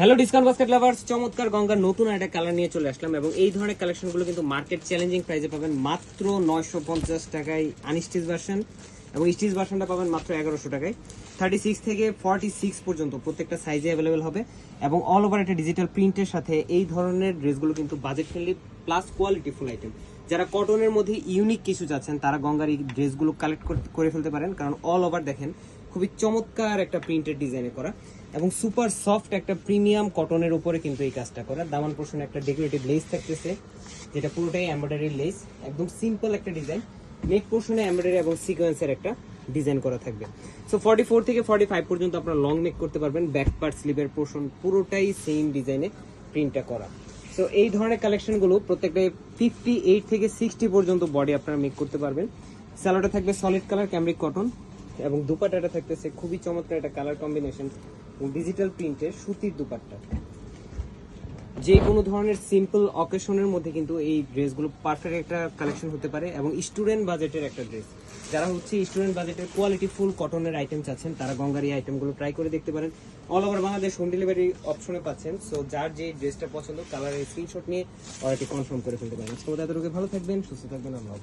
Hello discount basket lovers চমৎকার গঙ্গার নতুন একটা কালার নিয়ে চলে আসলাম এবং এই ধরনের কালেকশনগুলো কিন্তু মার্কেট চ্যালেঞ্জিং প্রাইসে পাবেন মাত্র নয়শো পঞ্চাশ টাকায় আনস্টিচ ভার্সন এবং স্টিচ ভার্সনটা পাবেন মাত্র এগারোশো টাকায়। থার্টি সিক্স থেকে ফর্টি সিক্স পর্যন্ত প্রত্যেকটা সাইজে অ্যাভেলেবেল হবে এবং অল ওভার একটা ডিজিটাল প্রিন্টের সাথে এই ধরনের ড্রেসগুলো কিন্তু budget friendly plus quality full item যারা কটনের মধ্যে ইউনিক কিছু চাচ্ছেন, তারা গঙ্গার এই ড্রেসগুলো কালেক্ট করে ফেলতে পারেন। কারণ অল ওভার দেখেন খুবই চমৎকার একটা প্রিন্টেড ডিজাইনে করা এবং সুপার সফট একটা প্রিমিয়াম কটনের উপরে কিন্তু এই কাজটা করা। দামান পোর্শনে একটা ডেকোরেটিভ লেস থাকতেছে, যেটা পুরোটাই এমব্রয়ডারি লেস একদম সিম্পল একটা ডিজাইন নেক পোর্শনে এমব্রয়ডারি এবং সিকোয়েন্সের একটা ডিজাইন করা থাকবে। সো ফর্টি ফোর থেকে ফর্টি ফাইভ পর্যন্ত আপনারা লং নেক করতে পারবেন ব্যাক পার্ট স্লিভের পোর্শন পুরোটাই সেম ডিজাইনে প্রিন্টটা করা। সো এই ধরনের কালেকশনগুলো প্রত্যেকটাই ফিফটি এইট থেকে সিক্সটি পর্যন্ত বডি আপনারা মেক করতে পারবেন। স্যালোটা থাকবে সলিড কালার ক্যামরিক কটন এবং দুপাট্টাটা থাকতেছে খুবই চমৎকার একটা কালার কম্বিনেশন ডিজিটাল প্রিন্টের সুতির দুপাট্টা। যে কোনো ধরনের সিম্পল অকেশনের মধ্যে কিন্তু এই ড্রেসগুলো পারফেক্ট একটা কালেকশন হতে পারে এবং স্টুডেন্ট বাজেটের একটা ড্রেস যারা হচ্ছে স্টুডেন্ট বাজেটের কোয়ালিটি ফুল কটনের আইটেম চাচ্ছেন তারা গঙ্গার এই আইটেমগুলো ট্রাই করে দেখতে পারেন। All over Bangladesh home delivery অপশনে পাচ্ছেন সো যার যে ড্রেসটা পছন্দ কালারের স্ক্রিনশট নিয়ে অর্ডারটি কনফার্ম করে ফেলতে পারেন। সো তাদেরকে ভালো থাকবেন, সুস্থ থাকবেন আমরা